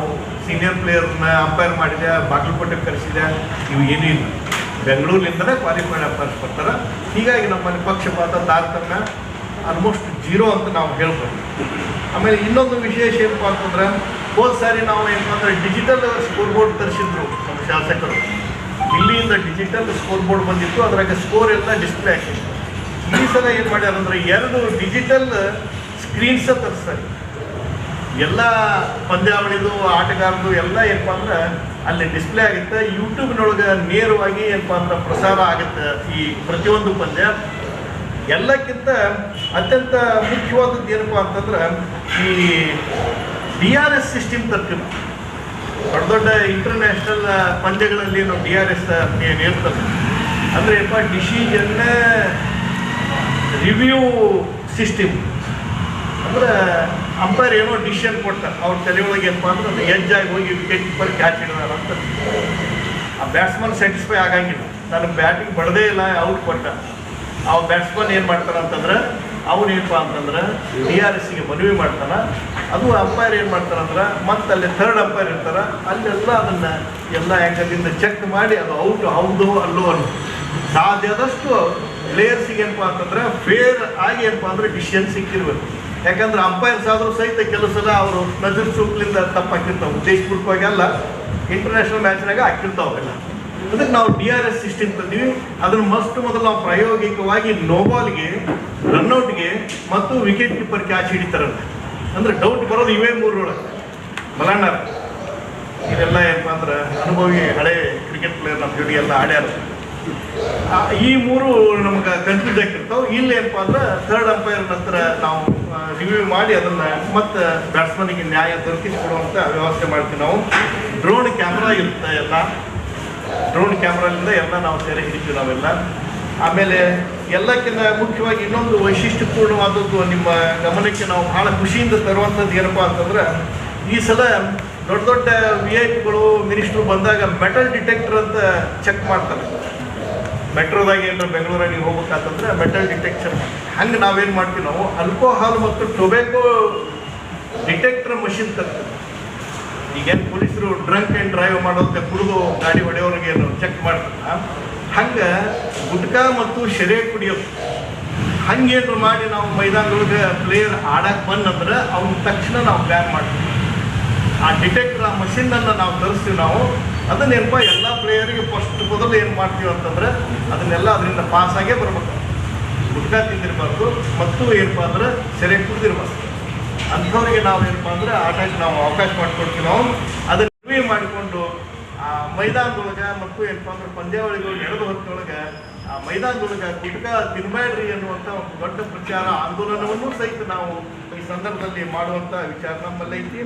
ಸೀನಿಯರ್ ಪ್ಲೇಯರ್ನ ಅಂಪೈರ್ ಮಾಡಿದೆ ಬಾಗಲಕೋಟೆ ಕರೆಸಿದೆ, ಇವು ಏನೂ ಇಲ್ಲ. ಬೆಂಗಳೂರಿನಿಂದಲೇ ಕ್ವಾಲಿಫೈ ಅಂಪೈರ್ಸ್ ಬರ್ತಾರೆ ಹೀಗಾಗಿ ನಮ್ಮಲ್ಲಿ ಪಕ್ಷಪಾತ, ತಾರತಮ್ಯ ಆಲ್ಮೋಸ್ಟ್ ಜೀರೋ ಅಂತ ನಾವು ಹೇಳ್ಬೋದು. ಆಮೇಲೆ ಇನ್ನೊಂದು ವಿಶೇಷ ಏನಪ್ಪ ಅಂತಂದ್ರೆ ಹೋದ ಸಾರಿ ನಾವು ಏನಪ್ಪ ಅಂದ್ರೆ ಡಿಜಿಟಲ್ ಸ್ಕೋರ್ ಬೋರ್ಡ್ ತರಿಸಿದ್ರು ನಮ್ಮ ಶಾಸಕರು. ಇಲ್ಲಿಂದ ಡಿಜಿಟಲ್ ಸ್ಕೋರ್ ಬೋರ್ಡ್ ಬಂದಿತ್ತು, ಅದ್ರಾಗ ಸ್ಕೋರ್ ಎಲ್ಲ ಡಿಸ್ಪ್ಲೇ ಹಾಕಿತ್ತು ಈ ಸಲ ಏನು ಮಾಡ್ಯಾರಂದ್ರೆ, ಎರಡು ಡಿಜಿಟಲ್ ಸ್ಕ್ರೀನ್ಸ ತರಿಸ್ತಾರೆ. ಎಲ್ಲ ಪಂದ್ಯಾವಳಿದು, ಆಟಗಾರದು ಎಲ್ಲ ಏನಪ್ಪ ಅಂದ್ರೆ ಅಲ್ಲಿ ಡಿಸ್ಪ್ಲೇ ಆಗುತ್ತೆ. ಯೂಟ್ಯೂಬ್ನೊಳಗೆ ನೇರವಾಗಿ ಏನಪ್ಪ ಅಂದ್ರೆ ಪ್ರಸಾರ ಆಗುತ್ತೆ ಈ ಪ್ರತಿಯೊಂದು ಪಂದ್ಯ. ಎಲ್ಲಕ್ಕಿಂತ ಅತ್ಯಂತ ಮುಖ್ಯವಾದದ್ದು ಏನಪ್ಪ ಅಂತಂದ್ರೆ ಈ ಡಿ ಆರ್ ಎಸ್ ಸಿಸ್ಟಮ್ ತರ್ತೀವಿ ದೊಡ್ಡ ದೊಡ್ಡ ಇಂಟರ್ನ್ಯಾಷನಲ್ ಪಂದ್ಯಗಳಲ್ಲಿ ನಾವು ಡಿ ಆರ್ ಎಸ್ ಇರ್ತದೆ ಅಂದರೆ ಏನಪ್ಪ ಡಿಸಿಷನ್ ರಿವ್ಯೂ ಸಿಸ್ಟಮ್ ಅಂದ್ರೆ ಅಂಪೈರ್ ಏನೋ ಡಿಸಿಷನ್ ಕೊಡ್ತಾರೆ ಅವ್ರ ತಲೆಯೊಳಗೆ ಏನಪ್ಪ ಅಂದ್ರೆ ಅದು ಹೋಗಿ ವಿಕೆಟ್ ಕೀಪರ್ ಕ್ಯಾಚ್ ಹಿಡಿದಾರ ಅಂತ. ಆ ಬ್ಯಾಟ್ಸ್ಮನ್ ಸ್ಯಾಟಿಸ್ಫೈ ಆಗಂಗಿಲ್ಲ. ನನಗೆ ಬ್ಯಾಟಿಂಗ್ ಬಡದೇ ಇಲ್ಲ ಔಟ್ ಕೊಟ್ಟ. ಆ ಬ್ಯಾಟ್ಸ್ಮನ್ ಏನು ಮಾಡ್ತಾರ ಅಂತಂದ್ರೆ ಅವನೇನಪ್ಪ ಅಂತಂದ್ರೆ ಡಿ ಆರ್ ಎಸ್ಸಿಗೆ ಮನವಿ ಮಾಡ್ತಾನೆ. ಅದು ಅಂಪೈರ್ ಏನು ಮಾಡ್ತಾರಂದ್ರೆ ಮತ್ತೆ ಅಲ್ಲಿ ಥರ್ಡ್ ಅಂಪೈರ್ ಇರ್ತಾರ. ಅಲ್ಲೆಲ್ಲ ಅದನ್ನ ಎಲ್ಲ ಆ್ಯಂಗಲಿಂದ ಚೆಕ್ ಮಾಡಿ ಅದು ಔಟ್ ಹೌದು, ಅಲ್ಲೋ ಅನ್ನೋ. ಸಾಧ್ಯದಷ್ಟು ಪ್ಲೇಯರ್ಸಿಗೆ ಏನಪ್ಪ ಅಂತಂದ್ರೆ ಫೇರ್ ಆಗಿ ಏನಪ್ಪ ಅಂದ್ರೆ ಡಿಸಿಷನ್ ಸಿಕ್ಕಿರ್ಬೇಕು. ಯಾಕಂದ್ರೆ ಅಂಪೈರ್ಸ್ ಆದರೂ ಸಹಿತ ಕೆಲಸದ ಅವರು ನಜರ್ ಸೂಕ್ಲಿಂದ ತಪ್ಪಾಕಿರ್ತಾವೆ. ದೇಶಪೂರ್ವಕವಾಗಿ ಅಲ್ಲ ಇಂಟರ್ನ್ಯಾಷನಲ್ ಮ್ಯಾಚ್ನಾಗ ಹಾಕಿರ್ತಾವೆಲ್ಲ ಅದಕ್ಕೆ ನಾವು ಡಿ ಆರ್ ಎಸ್ ಸಿಸ್ಟಮ್ ತಂದೀವಿ. ಅದನ್ನು ಮಸ್ಟ್ ಮೊದಲು ನಾವು ಪ್ರಾಯೋಗಿಕವಾಗಿ ನೋಬಾಲ್ಗೆ ರನ್ಔಟ್ಗೆ ಮತ್ತು ವಿಕೆಟ್ ಕೀಪರ್ ಕ್ಯಾಚ್ ಹಿಡಿತಾರಲ್ಲ. ಅಂದ್ರೆ ಡೌಟ್ ಬರೋದು ಇವೇ ಮೂರರೊಳಗೆ. ಮಲಣ್ಣರ್ ಇದೆಲ್ಲ ಏನಪ್ಪ ಅಂದ್ರೆ ಅನುಭವಿ ಹಳೆ ಕ್ರಿಕೆಟ್ ಪ್ಲೇಯರ್ ನಮ್ಮ ಜೋಡಿ ಎಲ್ಲ ಆಡ್ಯಾರ. ಈ ಮೂರು ನಮ್ಗೆ ಕನ್ಫ್ಯೂಸ್ ಆಗಿರ್ತಾವೆ. ಇಲ್ಲಿ ಏನಪ್ಪ ಅಂದ್ರೆ ಥರ್ಡ್ ಅಂಪೈರ್ ನಂತರ ನಾವು ರಿವ್ಯೂ ಮಾಡಿ ಅದನ್ನ ಮತ್ತೆ ಬ್ಯಾಟ್ಸ್ಮನಿಗೆ ನ್ಯಾಯ ದೊರಕಿಸಿಕೊಡುವಂತ ವ್ಯವಸ್ಥೆ ಮಾಡ್ತೀವಿ ನಾವು. ಡ್ರೋನ್ ಕ್ಯಾಮ್ರಾ ಇರುತ್ತೆ ಎಲ್ಲ. ಡ್ರೋನ್ ಕ್ಯಾಮ್ರಾದಿಂದ ಎಲ್ಲ ನಾವು ಸೆರೆ ಹಿಡಿತೀವಿ ನಾವೆಲ್ಲ. ಆಮೇಲೆ ಎಲ್ಲಕ್ಕಿಂತ ಮುಖ್ಯವಾಗಿ ಇನ್ನೊಂದು ವೈಶಿಷ್ಟ್ಯಪೂರ್ಣವಾದದ್ದು ನಿಮ್ಮ ಗಮನಕ್ಕೆ ನಾವು ಬಹಳ ಖುಷಿಯಿಂದ ತರುವಂಥದ್ದು ಏನಪ್ಪ ಅಂತಂದ್ರೆ, ಈ ಸಲ ದೊಡ್ಡ ದೊಡ್ಡ ವಿ ಐ ಪಿಗಳು ಮಿನಿಸ್ಟ್ರು ಬಂದಾಗ ಮೆಟಲ್ ಡಿಟೆಕ್ಟರ್ ಅಂತ ಚೆಕ್ ಮಾಡ್ತಾರೆ. ಮೆಟ್ರೋದಾಗ ಏನಾರ ಬೆಂಗಳೂರಾಗ ನೀವು ಹೋಗ್ಬೇಕಂತಂದ್ರೆ ಮೆಟಲ್ ಡಿಟೆಕ್ಷನ್ ಹಂಗೆ ನಾವೇನು ಮಾಡ್ತೀವಿ ನಾವು ಆಲ್ಕೋಹಾಲ್ ಮತ್ತು ಟೊಬ್ಯಾಕೋ ಡಿಟೆಕ್ಟರ್ ಮಷಿನ್ ತರ್ತೀವಿ. ಈಗೇನು ಪೊಲೀಸರು ಡ್ರಂಕ್ ಆ್ಯಂಡ್ ಡ್ರೈವ್ ಮಾಡೋದಕ್ಕೆ ಕುಡಿದು ಗಾಡಿ ಹೊಡೆಯೋರಿಗೆ ಏನು ಚೆಕ್ ಮಾಡ್ತಾರ? ಹಂಗೆ ಗುಟ್ಕಾ ಮತ್ತು ಶೆರೆ ಕುಡಿಯೋದು. ಹಂಗೇನು ಮಾಡಿ ನಾವು ಮೈದಾನದೊಳಗೆ ಪ್ಲೇಯರ್ ಆಡಕ್ಕೆ ಬಂದಂದ್ರೆ ಅವ್ನ ತಕ್ಷಣ ನಾವು ಬ್ಯಾನ್ ಮಾಡ್ತೀವಿ. ಆ ಡಿಟೆಕ್ಟರ್ ಆ ಮಷಿನನ್ನು ನಾವು ತರಿಸ್ತೀವಿ ನಾವು. ಅದನ್ನೇನಪ್ಪ ಎಲ್ಲ ಪ್ಲೇಯರಿಗೆ ಫಸ್ಟ್ ಮೊದಲು ಏನು ಮಾಡ್ತೀವಿ ಅಂತಂದ್ರೆ ಅದನ್ನೆಲ್ಲ ಅದರಿಂದ ಪಾಸ್ ಆಗೇ ಬರಬೇಕು. ಗುಟ್ಕಾ ತಿಂದಿರಬಾರ್ದು, ಮತ್ತು ಏನಪ್ಪ ಅಂದ್ರೆ ಸೆರೆ ಕುಡಿದಿರ್ಬಾರ್ದು ಅಂಥವ್ರಿಗೆ ನಾವು ಏನಪ್ಪ ಅಂದ್ರೆ ಆಟಕ್ಕೆ ನಾವು ಅವಕಾಶ ಮಾಡಿಕೊಡ್ತೀವಿ ನಾವು. ಅದನ್ನು ರಿವ್ಯೂ ಮಾಡಿಕೊಂಡು, ಆ ಮೈದಾನದೊಳಗೆ ಮತ್ತು ಏನಪ್ಪ ಅಂದ್ರೆ ಪಂದ್ಯಾವಳಿಗಳು ನಡೆದು ಹೊತ್ತೊಳಗೆ, ಆ ಮೈದಾನದೊಳಗೆ ಗುಟ್ಕ ತಿನ್ಬೇಡ್ರಿ ಅನ್ನುವಂಥ ಒಂದು ದೊಡ್ಡ ಪ್ರಚಾರ, ಆಂದೋಲನವನ್ನು ಸಹಿತ ನಾವು ಈ ಸಂದರ್ಭದಲ್ಲಿ ಮಾಡುವಂಥ ವಿಚಾರ ನಮ್ಮಲ್ಲೈತಿ.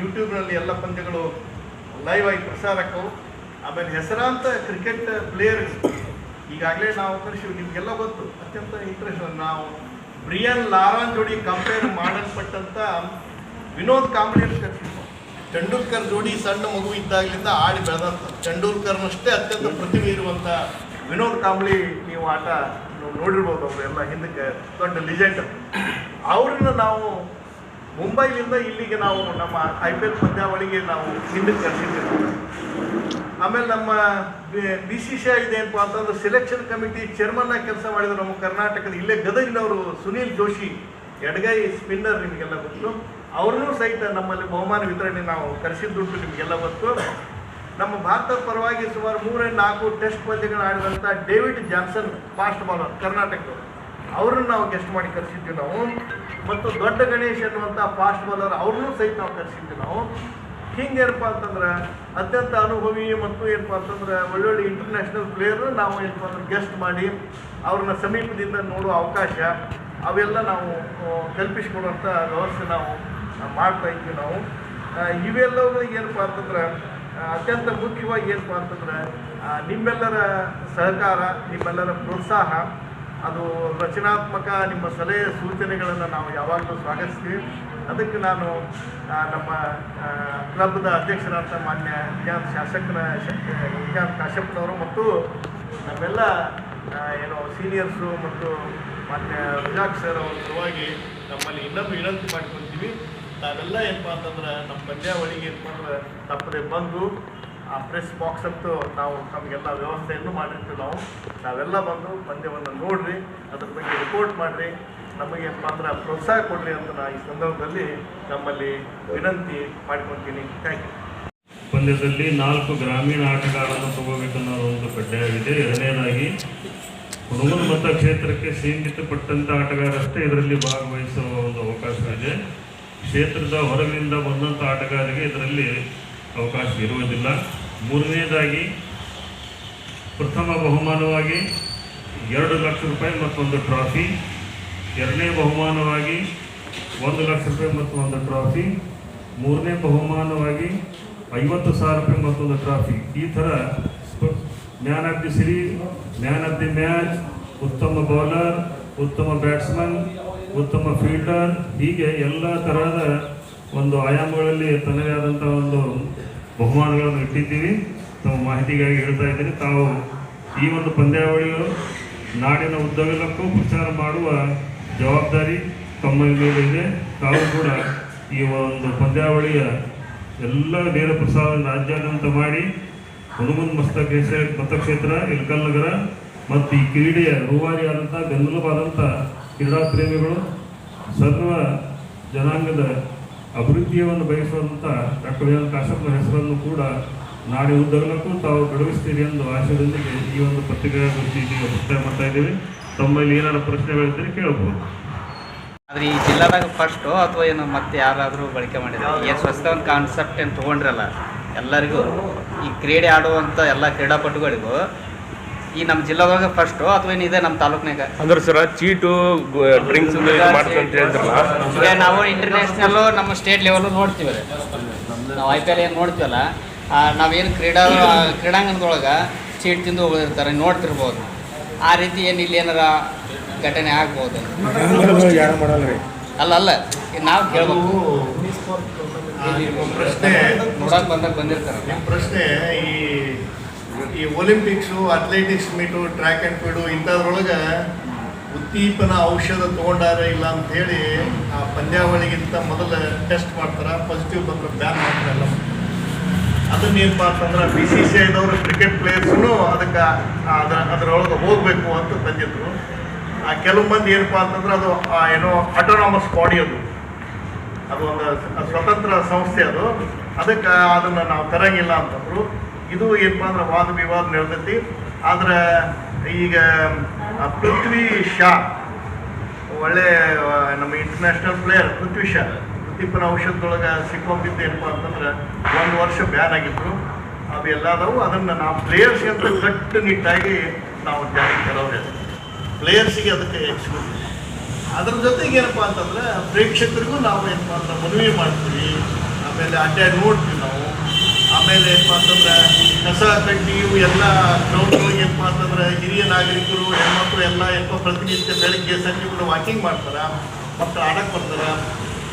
ಯೂಟ್ಯೂಬ್ನಲ್ಲಿ ಎಲ್ಲ ಪಂದ್ಯಗಳು ಲೈವ್ ಆಗಿ ಪ್ರಸಾರಕ್ಕವು. ಆಮೇಲೆ ಹೆಸರಾಂತ ಕ್ರಿಕೆಟ್ ಪ್ಲೇಯರ್ ಈಗಾಗಲೇ ನಾವು ಕರ್ಶಿವ್ ನಿಮಗೆಲ್ಲ ಗೊತ್ತು, ಅತ್ಯಂತ ಇಂಟ್ರೆಸ್ಟ್ ನಾವು ಬ್ರಿಯನ್ ಲಾರಾನ್ ಜೋಡಿ ಕಂಪೇರ್ ಮಾಡಲ್ಪಟ್ಟಂತ ವಿನೋದ್ ಕಾಂಬ್ಳಿ ತೆಂಡೂಲ್ಕರ್ ಜೋಡಿ ಸಣ್ಣ ಮಗು ಇದ್ದಾಗಲಿಂದ ಆಡಿ ಬೆಳೆದಂಥ ಚಂಡೂಲ್ಕರ್ನಷ್ಟೇ ಅತ್ಯಂತ ಪ್ರತಿಭೆ ಇರುವಂಥ ವಿನೋದ್ ಕಾಂಬ್ಳಿ ನೀವು ಆಟ ನೋಡಿರ್ಬೋದು ಅವರು ಎಲ್ಲ ಹಿಂದಕ್ಕೆ ದೊಡ್ಡ ಲಿಜೆಂಡ್ ಅವ್ರನ್ನ ನಾವು ಮುಂಬೈಲಿಂದ ಇಲ್ಲಿಗೆ ನಾವು ನಮ್ಮ ಐ ಪಿ ಎಲ್ ಪಂದ್ಯಾವಳಿಗೆ ನಾವು ಹಿಂದಕ್ಕೆ ಕರೆಸಿದ್ದೀವಿ ಆಮೇಲೆ ನಮ್ಮ ಬಿ ಸಿ ಸಿ ಐ ಏನಪ್ಪ ಅಂತಂದ್ರೆ ಸೆಲೆಕ್ಷನ್ ಕಮಿಟಿ ಚೇರ್ಮನ್ ಆಗಿ ಕೆಲಸ ಮಾಡಿದ್ರು ನಮ್ಮ ಕರ್ನಾಟಕದ ಇಲ್ಲೇ ಗದಗಿನವರು ಸುನೀಲ್ ಜೋಶಿ, ಎಡಗೈ ಸ್ಪಿನ್ನರ್ ನಿಮಗೆಲ್ಲ ಗೊತ್ತು. ಅವ್ರನ್ನೂ ಸಹಿತ ನಮ್ಮಲ್ಲಿ ಬಹುಮಾನ ವಿತರಣೆ ನಾವು ಕರೆಸಿದ್ದುಂಟು ನಿಮಗೆಲ್ಲ ಗೊತ್ತು. ನಮ್ಮ ಭಾರತದ ಪರವಾಗಿ ಸುಮಾರು ಮೂರೇ ನಾಲ್ಕು ಟೆಸ್ಟ್ ಪಂದ್ಯಗಳು ಆಡಿದಂಥ ಡೇವಿಡ್ ಜಾನ್ಸನ್ ಫಾಸ್ಟ್ ಬಾಲರ್ ಕರ್ನಾಟಕದವರು. ಅವ್ರನ್ನ ನಾವು ಗೆಸ್ಟ್ ಮಾಡಿ ಕರೆಸಿದ್ವಿ ನಾವು. ಮತ್ತು ದೊಡ್ಡ ಗಣೇಶ್ ಅನ್ನುವಂಥ ಫಾಸ್ಟ್ ಬಾಲರ್ ಅವ್ರನ್ನೂ ಸಹಿತ ನಾವು ಕರೆಸಿದ್ವಿ ನಾವು. ಹಿಂಗೆ ಏನಪ್ಪ ಅಂತಂದ್ರೆ ಅತ್ಯಂತ ಅನುಭವಿ ಮತ್ತು ಏನಪ್ಪ ಅಂತಂದ್ರೆ ಒಳ್ಳೊಳ್ಳೆ ಇಂಟರ್ನ್ಯಾಷನಲ್ ಪ್ಲೇಯರ್ ನಾವು ಏನಪ್ಪ ಅಂದ್ರೆ ಗೆಸ್ಟ್ ಮಾಡಿ ಅವ್ರನ್ನ ಸಮೀಪದಿಂದ ನೋಡುವ ಅವಕಾಶ ಅವೆಲ್ಲ ನಾವು ಕಲ್ಪಿಸಿಕೊಡುವಂಥ ವ್ಯವಸ್ಥೆ ನಾವು ಮಾಡ್ತಾ ಇದ್ವಿ ನಾವು. ಇವೆಲ್ಲವೂ ಏನಪ್ಪ ಅಂತಂದ್ರೆ ಅತ್ಯಂತ ಮುಖ್ಯವಾಗಿ ಏನಪ್ಪ ಅಂತಂದ್ರೆ ನಿಮ್ಮೆಲ್ಲರ ಸಹಕಾರ, ನಿಮ್ಮೆಲ್ಲರ ಪ್ರೋತ್ಸಾಹ ಅದು ರಚನಾತ್ಮಕ ನಿಮ್ಮ ಸಲಹೆ ಸೂಚನೆಗಳನ್ನು ನಾವು ಯಾವಾಗಲೂ ಸ್ವಾಗತಿಸ್ತೀವಿ. ಅದಕ್ಕೆ ನಾನು ನಮ್ಮ ಕ್ಲಬ್ದ ಅಧ್ಯಕ್ಷರಾದ ಮಾನ್ಯ ವಿಜ್ಞಾನ ಶಾಸಕರ ವಿಜ್ಞಾನ ಕಾಶ್ಯಪ್ನವರು ಮತ್ತು ನಮ್ಮೆಲ್ಲ ಏನು ಸೀನಿಯರ್ಸು ಮತ್ತು ಮಾನ್ಯ ವಿಜಾಕ್ ಸರ್ ಅವರ ಸಲುವಾಗಿ ನಮ್ಮಲ್ಲಿ ಇನ್ನೊಂದು ವಿನಂತಿ ಮಾಡ್ಕೊಳ್ತೀವಿ. ನಾವೆಲ್ಲ ಏನಪ್ಪ ಅಂತಂದ್ರೆ ನಮ್ಮ ಪಂದ್ಯಾವಳಿಗೆ ಏನಪ್ಪ ಅಂದ್ರೆ ತಪ್ಪದೆ ಬಂದು ಆ ಪ್ರೆಸ್ ಬಾಕ್ಸ್ ಅಂತೂ ನಾವು ನಮಗೆಲ್ಲ ವ್ಯವಸ್ಥೆಯನ್ನು ಮಾಡಿರ್ತೀವಿ ನಾವು. ನಾವೆಲ್ಲ ಬಂದು ಪಂದ್ಯವನ್ನು ನೋಡ್ರಿ, ಅದ್ರ ಬಗ್ಗೆ ರಿಪೋರ್ಟ್ ಮಾಡಿರಿ. ನಮಗೆ ಮಾತ್ರ ಪ್ರೋತ್ಸಾಹ ಕೊಡಿರಿ ಅಂತ ನಾ ಈ ಸಂದರ್ಭದಲ್ಲಿ ನಮ್ಮಲ್ಲಿ ವಿನಂತಿ ಮಾಡ್ಕೊತೀನಿ ಥ್ಯಾಂಕ್ ಯು ಪಂದ್ಯದಲ್ಲಿ ನಾಲ್ಕು ಗ್ರಾಮೀಣ ಆಟಗಾರರನ್ನು ತಗೋಬೇಕನ್ನೋ ಒಂದು ಕಡ್ಡಾಯವಿದೆ ಎರಡನೇದಾಗಿ, ಹುಡುಗನ ಮತಕ್ಷೇತ್ರಕ್ಕೆ ಸೀಮಿತಪಟ್ಟಂಥ ಆಟಗಾರಷ್ಟೇ ಇದರಲ್ಲಿ ಭಾಗವಹಿಸುವ ಒಂದು ಅವಕಾಶವಿದೆ ಕ್ಷೇತ್ರದ ಹೊರಗಿನಿಂದ ಬಂದಂಥ ಆಟಗಾರರಿಗೆ ಇದರಲ್ಲಿ ಅವಕಾಶ ಇರುವುದಿಲ್ಲ. ಮೂರನೇದಾಗಿ ಪ್ರಥಮ ಬಹುಮಾನವಾಗಿ ಎರಡು ಲಕ್ಷ ರೂಪಾಯಿ ಮತ್ತೊಂದು ಟ್ರಾಫಿ. ಎರಡನೇ ಬಹುಮಾನವಾಗಿ ಒಂದು ಲಕ್ಷ ರೂಪಾಯಿ ಮತ್ತು ಒಂದು ಟ್ರಾಫಿ. ಮೂರನೇ ಬಹುಮಾನವಾಗಿ ಐವತ್ತು ಸಾವಿರ ರೂಪಾಯಿ ಮತ್ತೊಂದು ಟ್ರಾಫಿ. ಈ ಥರ man of the series man of the match, ಉತ್ತಮ ಬೌಲರ್, ಉತ್ತಮ ಬ್ಯಾಟ್ಸ್ಮನ್, ಉತ್ತಮ ಫೀಲ್ಡರ್, ಹೀಗೆ ಎಲ್ಲ ತರಹದ ಒಂದು ಆಯಾಮಗಳಲ್ಲಿ ತನ್ನದೇ ಆದಂಥ ಒಂದು ಬಹುಮಾನಗಳನ್ನು ಇಟ್ಟಿದ್ದೀವಿ. ತಮ್ಮ ಮಾಹಿತಿಗಾಗಿ ಹೇಳ್ತಾ ಇದ್ದೀನಿ, ತಾವು ಈ ಒಂದು ಪಂದ್ಯಾವಳಿಗಳು ನಾಡಿನ ಉದ್ದಗಲಕ್ಕೂ ಪ್ರಚಾರ ಮಾಡುವ ಜವಾಬ್ದಾರಿ ತಮ್ಮ ಮೇಲೆ ಇದೆ. ತಾವು ಕೂಡ ಈ ಒಂದು ಪಂದ್ಯಾವಳಿಯ ಎಲ್ಲ ನೇರ ಪ್ರಸಾರ ರಾಜ್ಯಾದ್ಯಂತ ಮಾಡಿ ಹನುಮನ್ ಮಸ್ತಕ ಮತಕ್ಷೇತ್ರ ಇಲ್ಕಲ್ ನಗರ ಮತ್ತು ಈ ಕ್ರೀಡೆಯ ರೂವಾರಿಯಾದಂಥ ಬೆನ್ನೆಲುಬಾದಂಥ ಕ್ರೀಡಾ ಪ್ರೇಮಿಗಳು, ಸರ್ವ ಜನಾಂಗದ ಅಭಿವೃದ್ಧಿಯನ್ನು ಬಯಸುವಂಥ ಡಾಕ್ಟರ್ ವಿ ಎನ್ ಕಾಶಪ್ಪನ ಹೆಸರನ್ನು ಕೂಡ ನಾಡಿ ಉದ್ದಗಲಕ್ಕೂ ತಾವು ಬೆಳಗಿಸ್ತೀರಿ ಎಂದು ಆಶಯದೊಂದಿಗೆ ಈ ಒಂದು ಪತ್ರಿಕಾಗೋಷ್ಠಿಗೆ ಮುಕ್ತಾಯ ಮಾಡ್ತಾ ಇದ್ದೀವಿ. ತಮ್ಮಲ್ಲಿ ಏನಾದ್ರು ಪ್ರಶ್ನೆಗಳಿದ್ದರೆ ಕೇಳಬಹುದು ಆದ್ರೆ ಈ ಜಿಲ್ಲಾದಾಗ ಫಸ್ಟು ಅಥವಾ ಏನು ಮತ್ತೆ ಯಾರಾದರೂ ಬಳಕೆ ಮಾಡಿದ್ದಾರೆ ಏನು ಸ್ವಸ್ಥ ಒಂದು ಕಾನ್ಸೆಪ್ಟ್ ಏನು ತೊಗೊಂಡ್ರಲ್ಲ, ಎಲ್ಲರಿಗೂ ಈ ಕ್ರೀಡೆ ಆಡುವಂಥ ಎಲ್ಲ ಕ್ರೀಡಾಪಟುಗಳಿಗೂ ಈ ನಮ್ಮ ಜಿಲ್ಲಾದಾಗ ಫಸ್ಟು ಅಥವಾ ಏನಿದೆ ಇದೆ ನಮ್ಮ ತಾಲೂಕ್ನಾಗ ಅಂದ್ರೆ ಸರ್ ಚೀಟು ಡ್ರಿಂಕ್ಸ್ ಈಗ ನಾವು ಇಂಟರ್ನ್ಯಾಷನಲ್ಲು ನಮ್ಮ ಸ್ಟೇಟ್ ಲೆವೆಲ್ಲು ನೋಡ್ತೀವಿ ನಾವು ಐ ಪಿ ಎಲ್ ಏನು ನೋಡ್ತೀವಲ್ಲ ಆ, ನಾವೇನು ಕ್ರೀಡಾ ಕ್ರೀಡಾಂಗಣದೊಳಗೆ ಚೀಟ್ ತಿಂದು ಹೋಗಿರ್ತಾರೆ ನೋಡ್ತಿರ್ಬೋದು. ಆ ರೀತಿ ಏನು ಇಲ್ಲಿ ಏನಾರ ಘಟನೆ ಆಗ್ಬೋದು? ಅಲ್ಲ ಅಲ್ಲ ನಾವು ಕೇಳ್ಬೇಕು. ಪ್ರಶ್ನೆ. ನೋಡಕ್ ಬಂದಾಗ ಬಂದಿರ್ತಾರೆ ಪ್ರಶ್ನೆ ಈ ಈ Olympics athletics meet track and field ಇಂಥದ್ರೊಳಗೆ ಉದ್ದೀಪನ ಔಷಧ ತೊಗೊಂಡಾರ ಇಲ್ಲ ಅಂತ ಆ ಪಂದ್ಯಾವಳಿಗಿಂತ ಮೊದಲು ಟೆಸ್ಟ್ ಮಾಡ್ತಾರೆ ಪಾಸಿಟಿವ್ ಬಂದ್ರೆ ಬ್ಯಾನ್ ಮಾಡ್ತಾರೆ ಎಲ್ಲ ಅದನ್ನ ಏನಪ್ಪ ಅಂತಂದ್ರೆ ಬಿ ಸಿ ಸಿ ಐದವರು ಕ್ರಿಕೆಟ್ ಪ್ಲೇಯರ್ಸ್ನು ಅದಕ್ಕೆ ಅದ್ರ ಅದರೊಳಗೆ ಹೋಗಬೇಕು ಅಂತ ತಂದಿದ್ರು. ಆ ಕೆಲವು ಮಂದಿ ಏನಪ್ಪ ಅಂತಂದ್ರೆ ಅದು ಏನೋ ಅಟೋನಾಮಸ್ ಬಾಡಿ ಅದು. ಅದು ಒಂದು ಸ್ವತಂತ್ರ ಸಂಸ್ಥೆ ಅದು. ಅದಕ್ಕೆ ಅದನ್ನು ನಾವು ತರಂಗಿಲ್ಲ ಅಂತಂದ್ರು. ಇದು ಏನಪ್ಪ ಅಂದ್ರೆ ವಾದ ವಿವಾದ ನಡೆದೈತಿ. ಆದ್ರೆ ಈಗ ಪೃಥ್ವಿ ಶಾ, ಒಳ್ಳೆ ನಮ್ಮ ಇಂಟರ್ನ್ಯಾಷನಲ್ ಪ್ಲೇಯರ್ ಪೃಥ್ವಿ ಶಾ ಪ್ರತಿಪನ ಔಷಧದೊಳಗೆ ಸಿಕ್ಕೊಂಡಿದ್ದು ಏನಪ್ಪ ಅಂತಂದ್ರೆ ಒಂದು ವರ್ಷ ಬ್ಯಾನ್ ಆಗಿದ್ರು. ಅವೆಲ್ಲ ಅದಾವು ಅದನ್ನು ನಾವು ಪ್ಲೇಯರ್ಸ್ಗೆ ಅಂತ ಕಟ್ಟುನಿಟ್ಟಾಗಿ ನಾವು ಜಾರಿಗೆ ತರೋದೇ ಪ್ಲೇಯರ್ಸಿಗೆ ಅದಕ್ಕೆ ಎಕ್ಸ್ಕ್ಲೂಸಿವ್ ಅದ್ರ ಜೊತೆಗೆ ಏನಪ್ಪ ಅಂತಂದ್ರೆ ಪ್ರೇಕ್ಷಕರಿಗೂ ನಾವು ಏನಪ್ಪ ಅಂದ್ರೆ ಮನವಿ ಮಾಡ್ತೀವಿ. ಆಮೇಲೆ ಅಡ್ಡಾಡಿ ನೋಡ್ತೀವಿ ನಾವು. ಆಮೇಲೆ ಏನಪ್ಪ ಅಂತಂದ್ರೆ ಕಸ ಕಡ್ಡಿ ಇವು ಎಲ್ಲ ಗ್ರೌಂಡ್ಗಳಿಗೆ ಏನಪ್ಪ ಅಂತಂದ್ರೆ ಹಿರಿಯ ನಾಗರಿಕರು, ಹೆಣ್ಮಕ್ಳು ಎಲ್ಲ ಏನಪ್ಪ ಪ್ರತಿನಿತ್ಯ ಬೆಳಗ್ಗೆ, ಸಂಜೆ ಕೂಡ ವಾಕಿಂಗ್ ಮಾಡ್ತಾರೆ ಮಕ್ಕಳು ಆಡಕ್ಕೆ ಬರ್ತಾರೆ.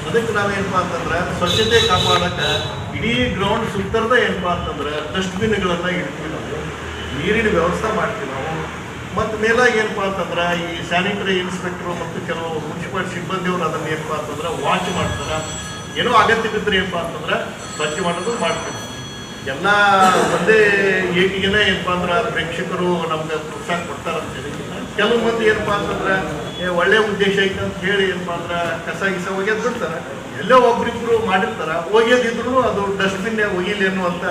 ಅದಕ್ಕೆ ನಾವೇನಪ್ಪ ಅಂತಂದ್ರೆ ಸ್ವಚ್ಛತೆ ಕಾಪಾಡಕ್ಕೆ ಇಡೀ ಗ್ರೌಂಡ್ ಸುತ್ತರದ ಏನಪ್ಪ ಅಂತಂದ್ರೆ ಡಸ್ಟ್ಬಿನ್ಗಳನ್ನು ಇಡ್ತೀವಿ ನಾವು. ನೀರಿನ ವ್ಯವಸ್ಥೆ ಮಾಡ್ತೀವಿ ನಾವು. ಮತ್ತು ಮೇಲಾಗಿ ಏನಪ್ಪ ಅಂತಂದ್ರೆ ಈ ಸ್ಯಾನಿಟರಿ ಇನ್ಸ್ಪೆಕ್ಟ್ರು ಮತ್ತು ಕೆಲವು ಮುನ್ಸಿಪಲ್ ಸಿಬ್ಬಂದಿಯವರು ಅದನ್ನ ಏನಪ್ಪ ಅಂತಂದ್ರೆ ವಾಚ್ ಮಾಡ್ತಾರೆ. ಏನೋ ಅಗತ್ಯ ಬಿದ್ದರೆ ಏನಪ್ಪ ಅಂತಂದ್ರೆ ಸ್ವಚ್ಛ ಮಾಡೋದು ಮಾಡ್ತೀವಿ. ಎಲ್ಲ ಒಂದೇ ಏಕಿಗೆನೇ ಏನಪ್ಪಾ ಅಂದ್ರೆ ಪ್ರೇಕ್ಷಕರು ನಮ್ಗೆ ಪ್ರೋತ್ಸಾಹ ಕೊಡ್ತಾರೆ ಅಂತೇಳಿ ಕೆಲವು ಮಂದಿ ಏನಪ್ಪಾ ಅಂತಂದ್ರೆ ಒಳ್ಳೆ ಉದ್ದೇಶ ಐತೆ ಅಂತ ಹೇಳಿ ಏನಪ್ಪಾ ಅಂದ್ರೆ, ಕಸ ಗಿಸ ಒಗೆದು ಬಿಡ್ತಾರೆ. ಎಲ್ಲೋ ಒಬ್ರಿಬ್ರು ಮಾಡಿರ್ತಾರೆ ಒಗೆದಿದ್ರು ಅದು ಡಸ್ಟ್ಬಿನ್ನೇ ಒಗಿಲಿ ಅನ್ನುವಂಥ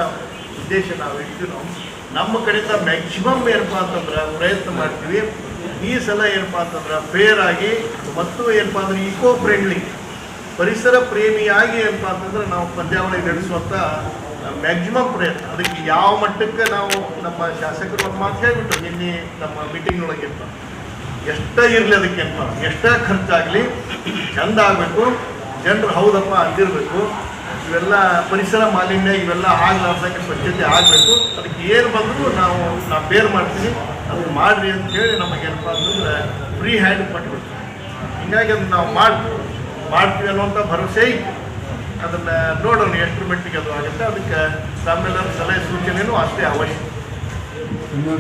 ಉದ್ದೇಶ ನಾವು ಇಡ್ತೀವಿ ನಾವು. ನಮ್ಮ ಕಡೆಯಿಂದ ಮ್ಯಾಕ್ಸಿಮಮ್ ಏನಪ್ಪಾ ಅಂತಂದ್ರೆ ಪ್ರಯತ್ನ ಮಾಡ್ತೀವಿ. ಈ ಸಲ ಏನಪ್ಪ ಅಂತಂದ್ರೆ ಫೇರ್ ಆಗಿ ಮತ್ತು ಏನಪ್ಪಾ ಅಂದ್ರೆ ಇಕೋ ಫ್ರೆಂಡ್ಲಿ ಪರಿಸರ ಪ್ರೇಮಿಯಾಗಿ ಏನಪ್ಪಾ ಅಂತಂದ್ರೆ ನಾವು ಪಂದ್ಯಾವಳಿ ನಡೆಸುವಂಥ ಮ್ಯಾಕ್ಸಿಮಮ್ ಪ್ರಯತ್ನ. ಅದಕ್ಕೆ ಯಾವ ಮಟ್ಟಕ್ಕೆ ನಾವು ನಮ್ಮ ಶಾಸಕರು ಒಂದು ಮಾತು ಹೇಳ್ಬಿಟ್ಟು ನಿನ್ನೆ ನಮ್ಮ ಮೀಟಿಂಗ್ ಒಳಗೆ ಎಷ್ಟೇ ಇರಲಿ ಅದಕ್ಕೆ ಅಂತ. ಎಷ್ಟೇ ಖರ್ಚಾಗಲಿ ಚಂದ ಆಗಬೇಕು, ಜನರು ಹೌದಪ್ಪ ಅಂದಿರಬೇಕು, ಇವೆಲ್ಲ ಪರಿಸರ ಮಾಲಿನ್ಯ ಇವೆಲ್ಲ ಆಗ್ಲಾರ್ದಂಗೆ ಸ್ವಚ್ಛತೆ ಆಗಬೇಕು. ಅದಕ್ಕೆ ಏನು ಬಂದರೂ ನಾವು ನಾವು ಬೇರ್ ಮಾಡ್ತೀವಿ. ಅದನ್ನು ಮಾಡಿರಿ ಅಂತ ಹೇಳಿ ನಮಗೇನಪ್ಪ ಅಂತಂದ್ರೆ ಫ್ರೀ ಹ್ಯಾಂಡ್ ಕೊಟ್ಬಿಡ್ತೀವಿ ಹೀಗಾಗಿ ಅದನ್ನು ನಾವು ಮಾಡ್ತೀವಿ? ಮಾಡ್ತೀವಿ ಅನ್ನುವಂಥ ಭರವಸೆ ಐತಿ ಅದನ್ನ ನೋಡೋಣ ಎಷ್ಟು ಮಟ್ಟಿಗೆ ಅದು ಆಗುತ್ತೆ. ಅದಕ್ಕೆ ತಮ್ಮೆಲ್ಲರ ಸಲಹೆ ಸೂಚನೆಯೂ ಅಷ್ಟೇ ಅವಶ್ಯ.